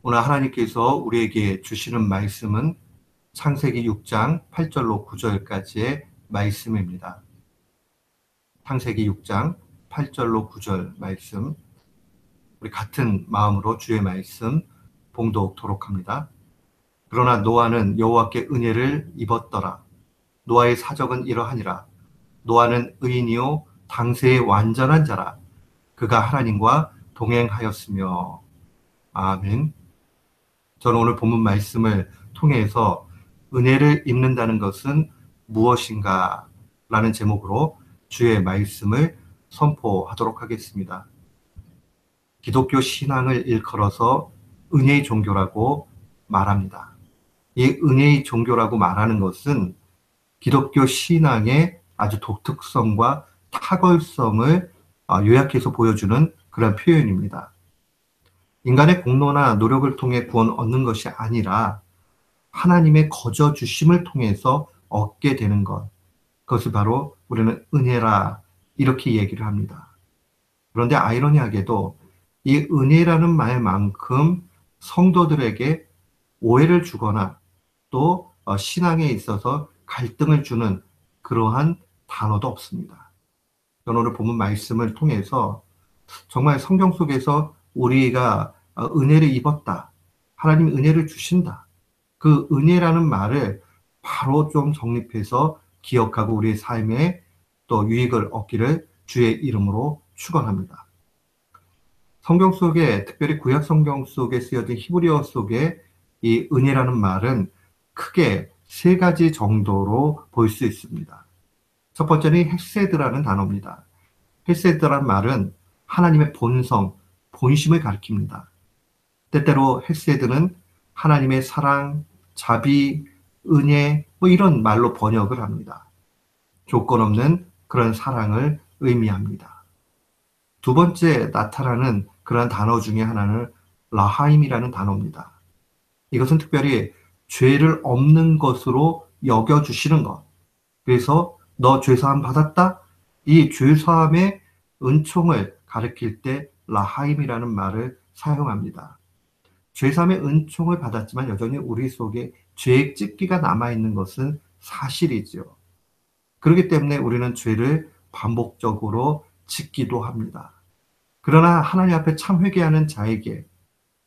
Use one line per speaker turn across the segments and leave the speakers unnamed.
오늘 하나님께서 우리에게 주시는 말씀은 창세기 6장 8절로 9절까지의 말씀입니다. 창세기 6장 8절로 9절 말씀 우리 같은 마음으로 주의 말씀 봉독토록 합니다. 그러나 노아는 여호와께 은혜를 입었더라. 노아의 사적은 이러하니라. 노아는 의인이요 당세의 완전한 자라. 그가 하나님과 동행하였으며 아멘. 저는 오늘 본문 말씀을 통해서 은혜를 입는다는 것은 무엇인가 라는 제목으로 주의 말씀을 선포하도록 하겠습니다. 기독교 신앙을 일컬어서 은혜의 종교라고 말합니다. 이 은혜의 종교라고 말하는 것은 기독교 신앙의 아주 독특성과 탁월성을 아, 요약해서 보여주는 그런 표현입니다. 인간의 공로나 노력을 통해 구원 얻는 것이 아니라 하나님의 거저 주심을 통해서 얻게 되는 것. 그것을 바로 우리는 은혜라 이렇게 얘기를 합니다. 그런데 아이러니하게도 이 은혜라는 말만큼 성도들에게 오해를 주거나 또 어, 신앙에 있어서 갈등을 주는 그러한 단어도 없습니다. 오늘 본문 말씀을 통해서 정말 성경 속에서 우리가 어, 은혜를 입었다. 하나님이 은혜를 주신다. 그 은혜라는 말을 바로 좀 정립해서 기억하고 우리의 삶에 또 유익을 얻기를 주의 이름으로 축원합니다. 성경 속에 특별히 구약 성경 속에 쓰여진 히브리어 속에 이 은혜라는 말은 크게 세 가지 정도로 볼 수 있습니다. 첫 번째는 헤세드라는 단어입니다. 헤세드란 말은 하나님의 본성, 본심을 가리킵니다. 때때로 헤세드는 하나님의 사랑, 자비, 은혜 뭐 이런 말로 번역을 합니다. 조건 없는 그런 사랑을 의미합니다. 두 번째 나타나는 그런 단어 중에 하나는 라하임이라는 단어입니다. 이것은 특별히 죄를 없는 것으로 여겨주시는 것. 그래서 너 죄사함 받았다? 이 죄사함의 은총을 가리킬 때 라하임이라는 말을 사용합니다. 죄사함의 은총을 받았지만 여전히 우리 속에 죄의 찢기가 남아있는 것은 사실이죠. 그렇기 때문에 우리는 죄를 반복적으로 짓기도 합니다. 그러나 하나님 앞에 참 회개하는 자에게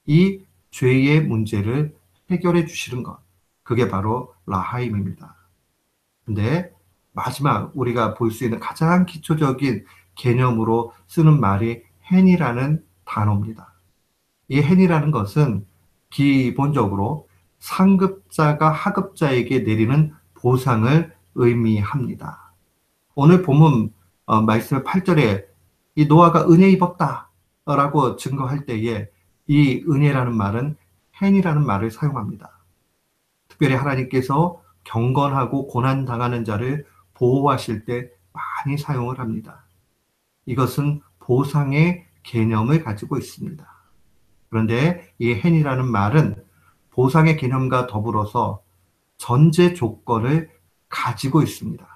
이 죄의 문제를 해결해 주시는 것. 그게 바로 라하임입니다. 근데 마지막 우리가 볼 수 있는 가장 기초적인 개념으로 쓰는 말이 헨이라는 단어입니다. 이 헨이라는 것은 기본적으로 상급자가 하급자에게 내리는 보상을 의미합니다. 오늘 본문 어, 말씀 8절에 이 노아가 은혜 입었다 라고 증거할 때에 이 은혜라는 말은 헨이라는 말을 사용합니다. 특별히 하나님께서 경건하고 고난당하는 자를 보호하실 때 많이 사용을 합니다. 이것은 보상의 개념을 가지고 있습니다. 그런데 이 헨이라는 말은 보상의 개념과 더불어서 전제 조건을 가지고 있습니다.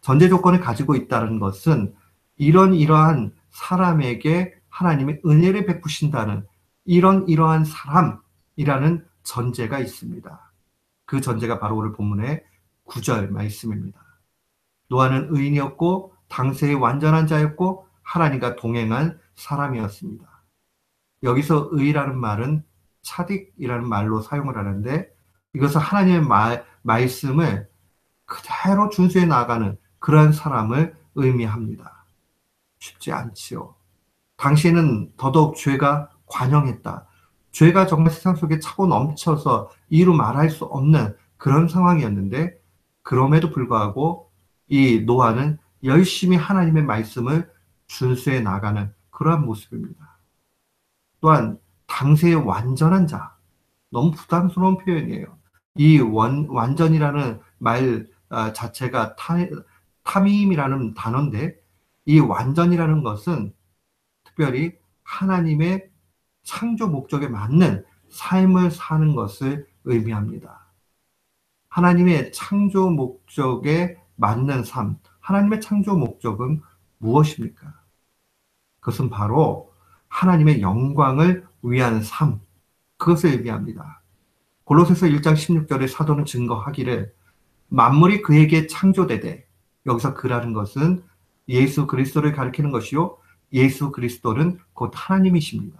전제 조건을 가지고 있다는 것은 이런 이러한 사람에게 하나님의 은혜를 베푸신다는 이런 이러한 사람이라는 전제가 있습니다. 그 전제가 바로 오늘 본문의 9절 말씀입니다. 노아는 의인이었고 당세의 완전한 자였고 하나님과 동행한 사람이었습니다. 여기서 의라는 말은 차딕이라는 말로 사용을 하는데 이것은 하나님의 말, 말씀을 그대로 준수해 나가는 그러한 사람을 의미합니다. 쉽지 않지요. 당시에는 더더욱 죄가 관영했다. 죄가 정말 세상 속에 차고 넘쳐서 이루 말할 수 없는 그런 상황이었는데 그럼에도 불구하고 이 노아는 열심히 하나님의 말씀을 준수해 나가는 그러한 모습입니다. 또한 당세의 완전한 자. 너무 부담스러운 표현이에요. 이 원, 완전이라는 말 아, 자체가 타, 타임이라는 단어인데 이 완전이라는 것은 특별히 하나님의 창조 목적에 맞는 삶을 사는 것을 의미합니다. 하나님의 창조 목적에 맞는 삶, 하나님의 창조 목적은 무엇입니까? 그것은 바로 하나님의 영광을 위한 삶, 그것을 의미합니다. 골로새서 1장 16절에 사도는 증거하기를 만물이 그에게 창조되되 여기서 그라는 것은 예수 그리스도를 가리키는 것이요 예수 그리스도는 곧 하나님이십니다.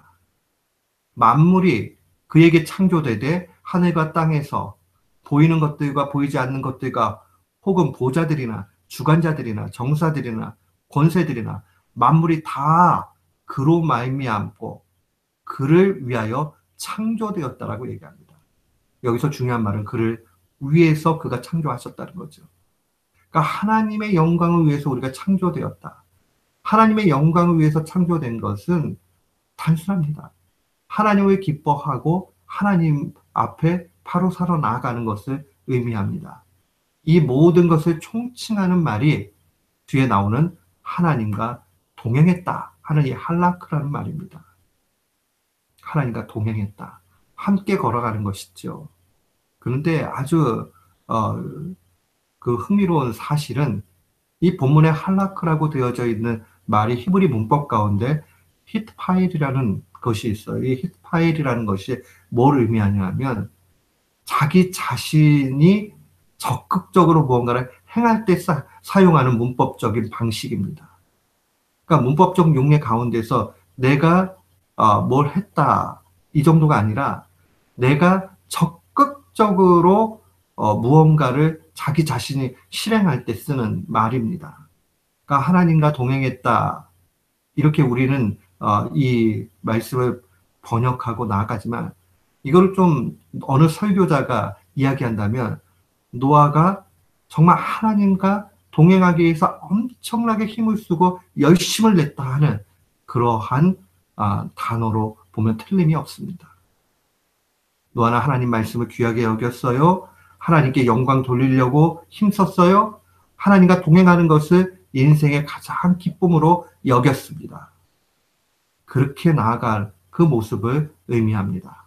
만물이 그에게 창조되되 하늘과 땅에서 보이는 것들과 보이지 않는 것들과 혹은 보자들이나 주관자들이나 정사들이나 권세들이나 만물이 다 그로 말미암고 그를 위하여 창조되었다라고 얘기합니다. 여기서 중요한 말은 그를 위해서 그가 창조하셨다는 거죠. 그러니까 하나님의 영광을 위해서 우리가 창조되었다. 하나님의 영광을 위해서 창조된 것은 단순합니다. 하나님을 기뻐하고 하나님 앞에 바로 살아 나아가는 것을 의미합니다. 이 모든 것을 총칭하는 말이 뒤에 나오는 하나님과 동행했다 하는 이 할라크라는 말입니다. 하나님과 동행했다. 함께 걸어가는 것이죠. 그런데 아주 어, 그 흥미로운 사실은 이 본문에 할라크라고 되어져 있는 말이 히브리 문법 가운데 히트파일이라는 것이 있어요. 이 히트파일이라는 것이 뭘 의미하냐면 자기 자신이 적극적으로 무언가를 행할 때 사, 용하는 문법적인 방식입니다. 그러니까 문법적 용례 가운데서 내가 어, 뭘 했다 이 정도가 아니라 내가 적극적으로 어, 무언가를 자기 자신이 실행할 때 쓰는 말입니다. 그러니까 하나님과 동행했다 이렇게 우리는 어, 이 말씀을 번역하고 나아가지만 이거를 좀 어느 설교자가 이야기한다면 노아가 정말 하나님과 동행하기 위해서 엄청나게 힘을 쓰고 열심을 냈다 하는 그러한 아, 단어로 보면 틀림이 없습니다. 노아는 하나님 말씀을 귀하게 여겼어요. 하나님께 영광 돌리려고 힘썼어요. 하나님과 동행하는 것을 인생의 가장 기쁨으로 여겼습니다. 그렇게 나아갈 그 모습을 의미합니다.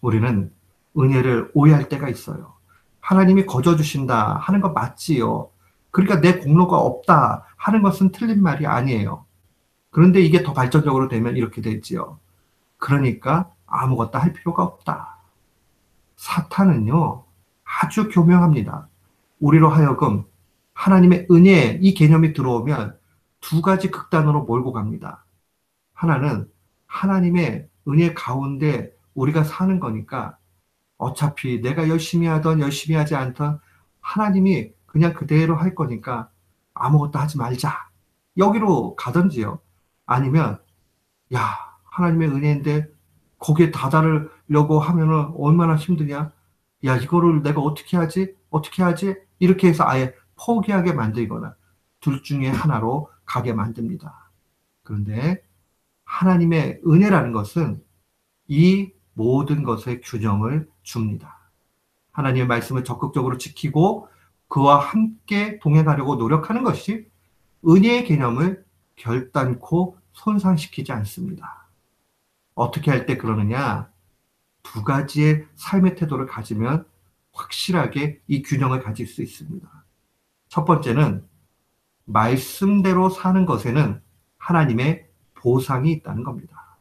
우리는 은혜를 오해할 때가 있어요. 하나님이 거저 주신다 하는 거 맞지요. 그러니까 내 공로가 없다 하는 것은 틀린 말이 아니에요. 그런데 이게 더 발전적으로 되면 이렇게 되지요. 그러니까 아무것도 할 필요가 없다. 사탄은요, 아주 교묘합니다. 우리로 하여금 하나님의 은혜 이 개념이 들어오면 두 가지 극단으로 몰고 갑니다. 하나는 하나님의 은혜 가운데 우리가 사는 거니까 어차피 내가 열심히 하던 열심히 하지 않던 하나님이 그냥 그대로 할 거니까 아무것도 하지 말자. 여기로 가든지요. 아니면 야 하나님의 은혜인데 거기에 다다르려고 하면은 얼마나 힘드냐. 야 이거를 내가 어떻게 하지? 어떻게 하지? 이렇게 해서 아예 포기하게 만들거나 둘 중에 하나로 가게 만듭니다. 그런데 하나님의 은혜라는 것은 이 모든 것의 균형을 줍니다. 하나님의 말씀을 적극적으로 지키고 그와 함께 동행하려고 노력하는 것이 은혜의 개념을 결단코 손상시키지 않습니다. 어떻게 할 때 그러느냐? 두 가지의 삶의 태도를 가지면 확실하게 이 균형을 가질 수 있습니다. 첫 번째는 말씀대로 사는 것에는 하나님의 보상이 있다는 겁니다.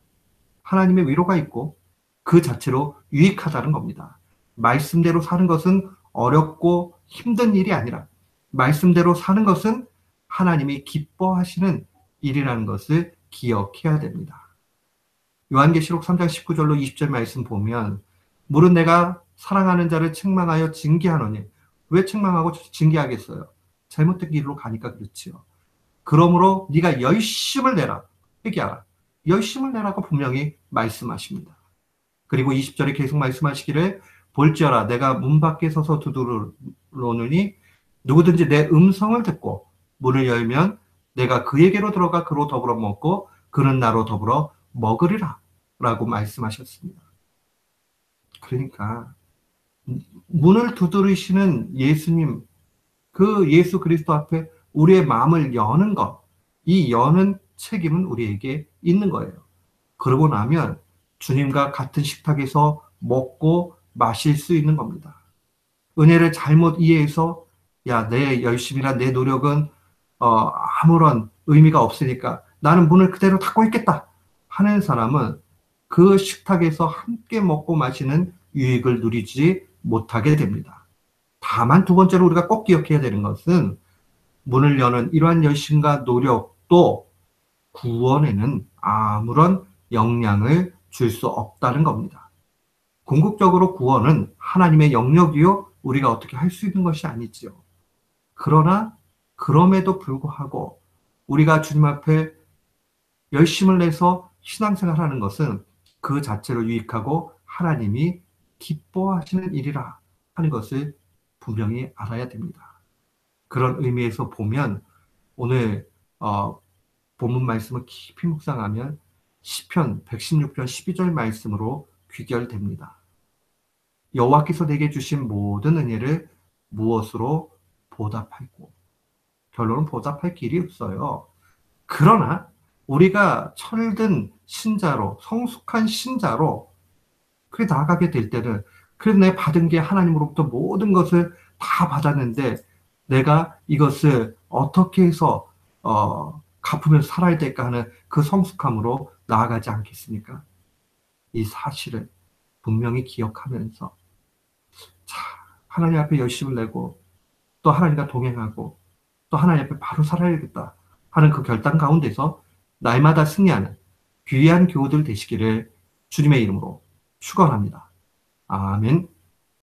하나님의 위로가 있고 그 자체로 유익하다는 겁니다. 말씀대로 사는 것은 어렵고 힘든 일이 아니라 말씀대로 사는 것은 하나님이 기뻐하시는 일이라는 것을 기억해야 됩니다. 요한계시록 3장 19절로 20절 말씀 보면 물은 내가 사랑하는 자를 책망하여 징계하노니 왜 책망하고 징계하겠어요? 잘못된 길로 가니까 그렇지요. 그러므로 네가 열심을 내라 회개하라 열심을 내라고 분명히 말씀하십니다. 그리고 20절에 계속 말씀하시기를 볼지어라 내가 문 밖에 서서 두드러노니 누구든지 내 음성을 듣고 문을 열면 내가 그에게로 들어가 그로 더불어 먹고 그는 나로 더불어 먹으리라 라고 말씀하셨습니다. 그러니까 문을 두드리시는 예수님 그 예수 그리스도 앞에 우리의 마음을 여는 것, 이 여는 책임은 우리에게 있는 거예요. 그러고 나면 주님과 같은 식탁에서 먹고 마실 수 있는 겁니다. 은혜를 잘못 이해해서 야, 내 열심이나 내 노력은 어, 아무런 의미가 없으니까 나는 문을 그대로 닫고 있겠다 하는 사람은 그 식탁에서 함께 먹고 마시는 유익을 누리지 못하게 됩니다. 다만 두 번째로 우리가 꼭 기억해야 되는 것은 문을 여는 이러한 열심과 노력도 구원에는 아무런 영향을 줄 수 없다는 겁니다. 궁극적으로 구원은 하나님의 영역이요 우리가 어떻게 할 수 있는 것이 아니지요. 그러나 그럼에도 불구하고 우리가 주님 앞에 열심을 내서 신앙생활하는 것은 그 자체로 유익하고 하나님이 기뻐하시는 일이라 하는 것을 분명히 알아야 됩니다. 그런 의미에서 보면 오늘 어, 본문 말씀을 깊이 묵상하면 시편 116편 12절 말씀으로 귀결됩니다. 여호와께서 내게 주신 모든 은혜를 무엇으로 보답할고 결론은 보답할 길이 없어요. 그러나 우리가 철든 신자로 성숙한 신자로 그래 나아가게 될 때는 그래서 내가 받은 게 하나님으로부터 모든 것을 다 받았는데 내가 이것을 어떻게 해서 어, 갚으면서 살아야 될까 하는 그 성숙함으로 나아가지 않겠습니까? 이 사실을 분명히 기억하면서 자 하나님 앞에 열심을 내고 또 하나님과 동행하고 또 하나님 앞에 바로 살아야겠다 하는 그 결단 가운데서 날마다 승리하는 귀한 교우들 되시기를 주님의 이름으로 축원합니다. 아멘.